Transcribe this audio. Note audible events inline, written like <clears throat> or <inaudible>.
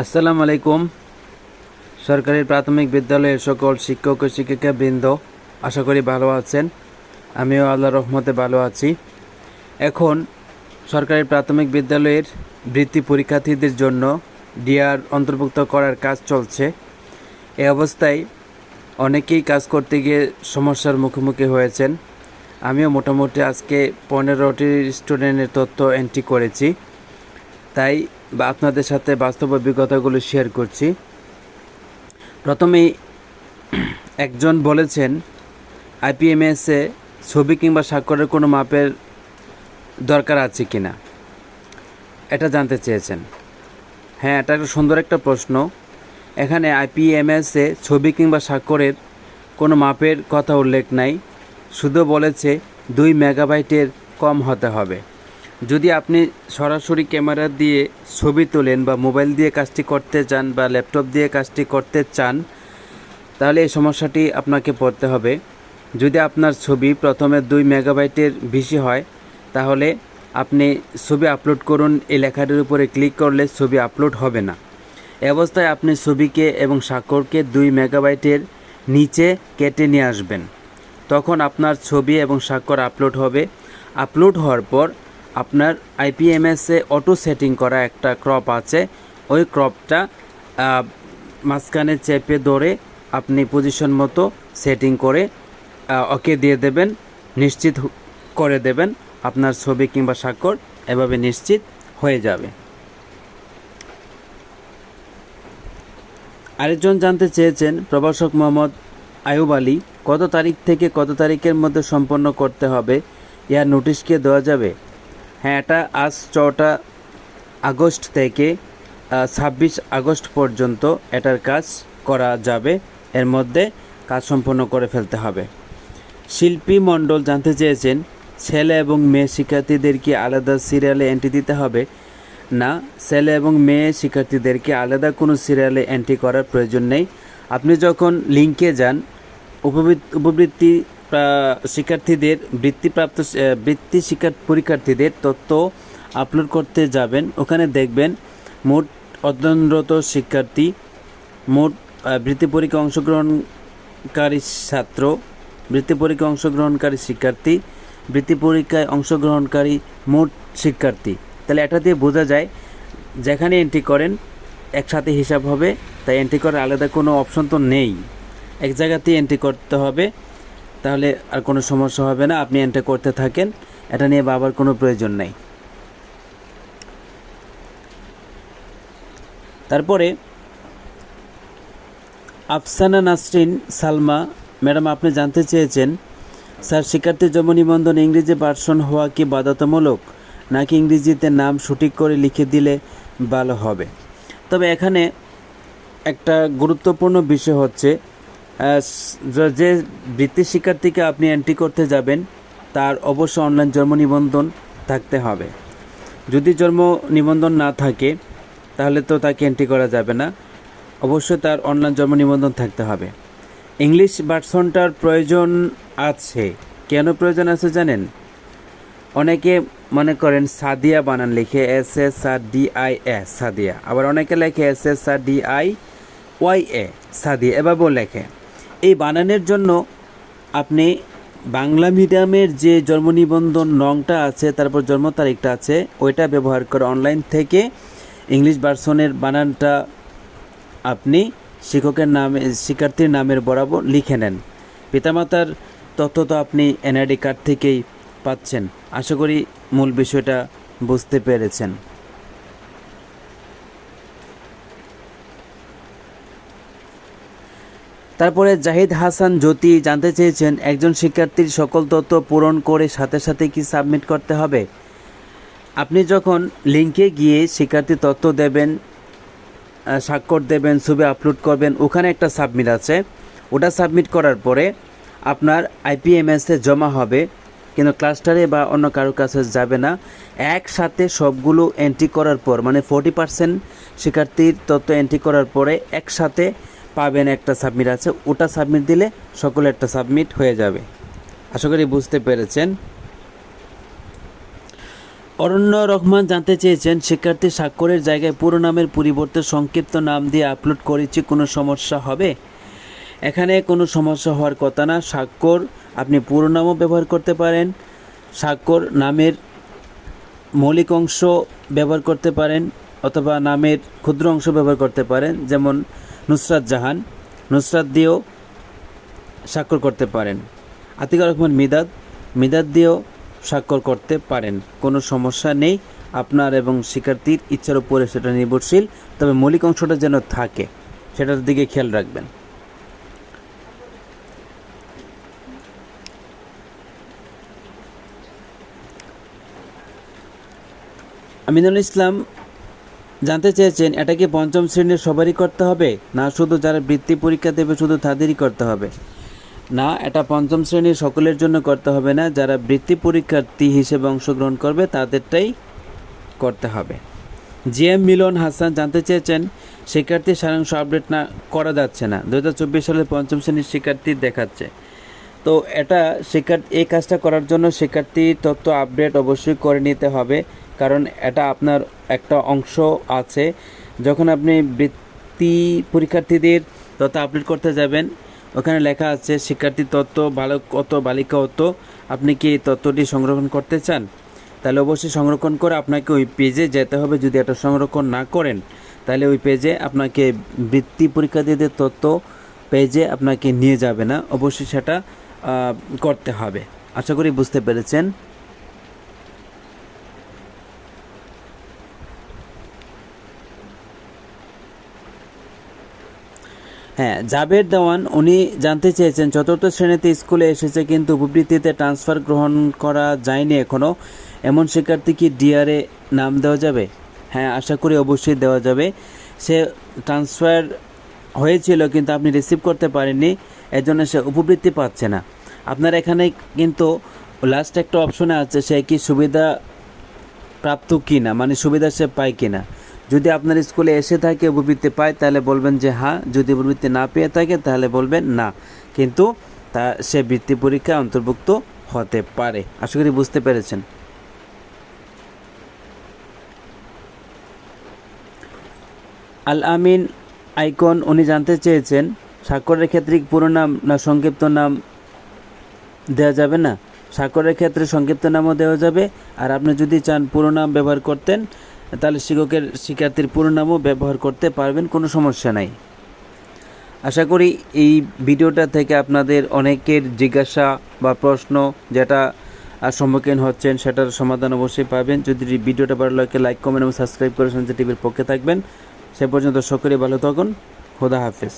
আসসালামু আলাইকুম। সরকারি প্রাথমিক বিদ্যালয়ের সকল শিক্ষক ও শিক্ষিকা বৃন্দ আশা করি ভালো আছেন। আমিও আল্লাহ রহমতে ভালো আছি। এখন সরকারি প্রাথমিক বিদ্যালয়ের বৃত্তি পরীক্ষার্থীদের জন্য ডিআর অন্তর্ভুক্ত করার কাজ চলছে। এই অবস্থায় অনেকেই কাজ করতে গিয়ে সমস্যার মুখোমুখি হয়েছেন। আমিও মোটামুটি আজকে পনেরোটি স্টুডেন্টের তথ্য এন্ট্রি করেছি। তাই বা আপনাদের সাথে বাস্তব অভিজ্ঞতাগুলো শেয়ার করছি। প্রথমেই <clears throat> একজন বলেছেন আইপিএমএসে ছবি কিংবা স্বাক্ষরের কোনো মাপের দরকার আছে কি না এটা জানতে চেয়েছেন। হ্যাঁ এটা একটা সুন্দর একটা প্রশ্ন। এখানে আইপিএমএসে ছবি কিংবা স্বাক্ষরের কোনো মাপের কথা উল্লেখ নাই। শুধু বলেছে দুই মেগাবাইটের কম হতে হবে। যদি আপনি সরাসরি ক্যামেরা দিয়ে ছবি তোলেন বা মোবাইল দিয়ে কাজটি করতে চান বা ল্যাপটপ দিয়ে কাজটি করতে চান, তাহলে এই সমস্যাটি আপনাকে পড়তে হবে। যদি আপনার ছবি প্রথমে দুই মেগাবাইটের বেশি হয়, তাহলে আপনি ছবি আপলোড করুন, এই লেখাটির উপরে ক্লিক করলে ছবি আপলোড হবে না। অবস্থায় আপনি ছবিকে এবং স্বাক্ষরকে দুই মেগাবাইটের নিচে কেটে নিয়ে আসবেন। তখন আপনার ছবি এবং স্বাক্ষর আপলোড হবে। আপলোড হওয়ার পর আপনার আইপিএমএসে অটো সেটিং করা একটা ক্রপ আছে। ওই ক্রপটা মাঝখানে চেপে ধরে আপনি পজিশন মতো সেটিং করে ওকে দিয়ে দেবেন, নিশ্চিত করে দেবেন। আপনার ছবি কিংবা স্বাক্ষর এভাবে নিশ্চিত হয়ে যাবে। আরেকজন জানতে চেয়েছেন, প্রভাষক মোহাম্মদ আয়ুব আলী, কত তারিখ থেকে কত তারিখের মধ্যে সম্পন্ন করতে হবে? ইয়ার নোটিশকে দেওয়া যাবে? হ্যাঁ এটা আজ চৌঠা আগস্ট থেকে ছাব্বিশ আগস্ট পর্যন্ত এটার কাজ করা যাবে। এর মধ্যে কাজ সম্পন্ন করে ফেলতে হবে। শিল্পী মণ্ডল জানতে চেয়েছেন, ছেলে এবং মেয়ে শিক্ষার্থীদেরকে আলাদা সিরিয়ালে এন্ট্রি দিতে হবে? না, ছেলে এবং মেয়ে শিক্ষার্থীদেরকে আলাদা কোনো সিরিয়ালে এন্ট্রি করার প্রয়োজন নেই। আপনি যখন লিঙ্কে যান উপবৃত্তি শিক্ষার্থীদের, বৃত্তিপ্রাপ্ত বৃত্তি শিক্ষা পরীক্ষার্থীদের তথ্য আপলোড করতে যাবেন। ওখানে দেখবেন মোট অধ্যয়নরত শিক্ষার্থী, মোট বৃত্তি পরীক্ষা অংশগ্রহণকারী ছাত্র, বৃত্তি পরীক্ষা অংশগ্রহণকারী শিক্ষার্থী, বৃত্তি পরীক্ষায় অংশগ্রহণকারী মোট শিক্ষার্থী। তাহলে এটা দিয়ে বোঝা যায়, যেখানে এন্ট্রি করেন, একসাথে হিসাব হবে, তাই এন্ট্রি করার আলাদা কোনো অপশন তো নেই। এক জায়গাতেই এন্ট্রি করতে হবে। তাহলে আর কোনো সমস্যা হবে না, আপনি এন্ট্রি করতে থাকেন। এটা নিয়ে বাবার কোনো প্রয়োজন নাই। তারপরে, আফসানা নাসরিন সালমা, ম্যাডাম আপনি জানতে চেয়েছেন, স্যার শিক্ষার্থীর জন্ম নিবন্ধন ইংরেজি ভার্সন হওয়া কি বাধ্যতামূলক, নাকি ইংরেজিতে নাম সঠিক করে লিখে দিলে ভালো হবে? তবে এখানে একটা গুরুত্বপূর্ণ বিষয় হচ্ছে যে বৃত্তি শিক্ষার্থীকে আপনি এন্ট্রি করতে যাবেন, তার অবশ্য অনলাইন জন্ম নিবন্ধন থাকতে হবে। যদি জন্ম নিবন্ধন না থাকে, তাহলে তো তাকে এন্ট্রি করা যাবে না। অবশ্যই তার অনলাইন জন্ম নিবন্ধন থাকতে হবে। ইংলিশ ভার্সনটার প্রয়োজন আছে। কেন প্রয়োজন আছে জানেন? অনেকে মনে করেন সাদিয়া বানান, লিখে S S R D I A Sadia. আবার অনেকে লেখে S S R D I Y A Sadia. এভাবেও লেখে। বানানের জন্য আপনি বাংলা মিডিয়ামের যে জন্ম নিবন্ধন নংটা আছে, তারপর জন্ম তারিখটা আছে, ওইটা ব্যবহার করে অনলাইন থেকে ইংলিশ ভার্সনের বানানটা আপনি শিক্ষকের নামে, শিক্ষার্থীর নামের বরাবর লিখে নেন। পিতামাতার তথ্য তো আপনি এনআইডি কার্ড থেকেই পাচ্ছেন। আশা করি মূল বিষয়টা বুঝতে পেরেছেন। তারপরে জাহিদ হাসান জ্যোতি জানতে চেয়েছেন, একজন শিক্ষার্থীর সকল তথ্য পূরণ করে সাথে সাথে কি সাবমিট করতে হবে? আপনি যখন লিঙ্কে গিয়ে শিক্ষার্থী তথ্য দেবেন স্বাক্ষর দেবেন, ছবি আপলোড করবেন, ওখানে একটা সাবমিট আছে। ওটা সাবমিট করার পরে আপনার আইপিএমএসে জমা হবে, কিন্তু ক্লাস্টারে বা অন্য কারও কাছে যাবে না। একসাথে সবগুলো এন্ট্রি করার পর মানে ফোর্টি পার্সেন্ট শিক্ষার্থীর তথ্য এন্ট্রি করার পরে একসাথে পাবেন একটা সাবমিট আছে, ওটা সাবমিট দিলে সকলে একটা সাবমিট হয়ে যাবে। আশা করি বুঝতে পেরেছেন। অরণ্য রহমান জানতে চেয়েছেন, শিক্ষার্থী স্বাক্ষরের জায়গায় পুরো নামের পরিবর্তে সংক্ষিপ্ত নাম দিয়ে আপলোড করেছি, কোনো সমস্যা হবে? এখানে কোনো সমস্যা হওয়ার কথা না, স্বাক্ষর, আপনি পুরো নামও ব্যবহার করতে পারেন, স্বাক্ষর নামের মৌলিক অংশ ব্যবহার করতে পারেন অথবা নামের ক্ষুদ্র অংশ ব্যবহার করতে পারেন, যেমন নুসরাত জাহান। নুসরাত দিয়েও স্বাক্ষর করতে পারেন। আতিকুর রহমান মিদাদ মিদাদ দিয়েও স্বাক্ষর করতে পারেন। কোনো সমস্যা নেই, আপনার এবং শিক্ষার্থীর ইচ্ছার উপরে সেটা নির্ভরশীল, তবে মৌলিক অংশটা যেন থাকে, সেটার দিকে খেয়াল রাখবেন। আমিনুল ইসলাম জানতে চেয়েছেন, এটা কি পঞ্চম শ্রেণির সবারই করতে হবে? না, শুধু যারা বৃত্তি পরীক্ষা দেবে, শুধু তাদেরই করতে হবে? না, এটা পঞ্চম শ্রেণির সকলের জন্য করতে হবে না। যারা বৃত্তি পরীক্ষার্থী হিসেবে অংশগ্রহণ করবে, তাদেরটাই করতে হবে। জি এম মিলন হাসান জানতে চেয়েছেন শিক্ষার্থী সারাংশ আপডেট না করা যাচ্ছে না। দু হাজার চব্বিশ সালে পঞ্চম শ্রেণির শিক্ষার্থী দেখাচ্ছে। তো এটা শিক্ষার্থী, এই কাজটা করার জন্য শিক্ষার্থী তথ্য আপডেট অবশ্যই করে নিতে হবে। কারণ এটা আপনার একটা অংশ আছে। যখন আপনি বৃত্তি পরীক্ষার্থীদের তথ্য আপডেট করতে যাবেন, ওখানে লেখা আছে শিক্ষার্থী তত্ত্ব ভালো কত বালিকা কত আপনি কি এই তথ্যটি সংরক্ষণ করতে চান? তাহলে অবশ্যই সংরক্ষণ করে আপনাকে ওই পেজে যেতে হবে। যদি এটা সংরক্ষণ না করেন, তাহলে ওই পেজে আপনাকে বৃত্তি পরীক্ষার্থীদের তথ্য পেজে আপনাকে নিয়ে যাবে না। অবশ্যই সেটা করতে হবে। আশা করি বুঝতে পেরেছেন। হ্যাঁ জাবের দেওয়ান, উনি জানতে চেয়েছেন, চতুর্থ শ্রেণীতে স্কুলে এসেছে, কিন্তু উপবৃত্তিতে ট্রান্সফার গ্রহণ করা যায়নি এখনও এমন শিক্ষার্থী কি ডিআরএ নাম দেওয়া যাবে? হ্যাঁ আশা করি অবশ্যই দেওয়া যাবে। সে ট্রান্সফার হয়েছিল, কিন্তু আপনি রিসিভ করতে পারেননি এর জন্য সে উপবৃত্তি পাচ্ছে না। আপনার এখানে কিন্তু লাস্ট একটা অপশনে আছে, সে কি সুবিধা প্রাপ্ত কি না মানে সুবিধা সে পায় কি না যদি আপনার স্কুলে এসে থাকে উপবৃত্তি পায়, তাহলে বলবেন যে হ্যাঁ যদি উপবৃত্তি না পেয়ে থাকে, তাহলে বলবেন না। কিন্তু তা সে বৃত্তি পরীক্ষায় অন্তর্ভুক্ত হতে পারে। আশা করি বুঝতে পেরেছেন। আল আমিন আইকন, উনি জানতে চেয়েছেন স্বাক্ষরের ক্ষেত্রে পুরো নাম না সংক্ষিপ্ত নাম দেওয়া যাবে না? স্বাক্ষরের ক্ষেত্রে সংক্ষিপ্ত নামও দেওয়া যাবে। আর আপনি যদি চান পুরো নাম ব্যবহার করতেন তাহলে শিক্ষকের শিক্ষার্থীর পুরো নামও ব্যবহার করতে পারবেন, কোনো সমস্যা নাই। আশা করি এই ভিডিওটা থেকে আপনাদের অনেকের জিজ্ঞাসা বা প্রশ্ন যেটা সম্মুখীন হচ্ছেন সেটার সমাধান অবশ্যই পাবেন। যদি ভিডিওটা ভালো লাগে, লাইক, কমেন্ট এবং সাবস্ক্রাইব করে সঞ্জয় টিভির পক্ষে থাকবেন। সে পর্যন্ত সকলে ভালো থাকুন। খোদা হাফেজ।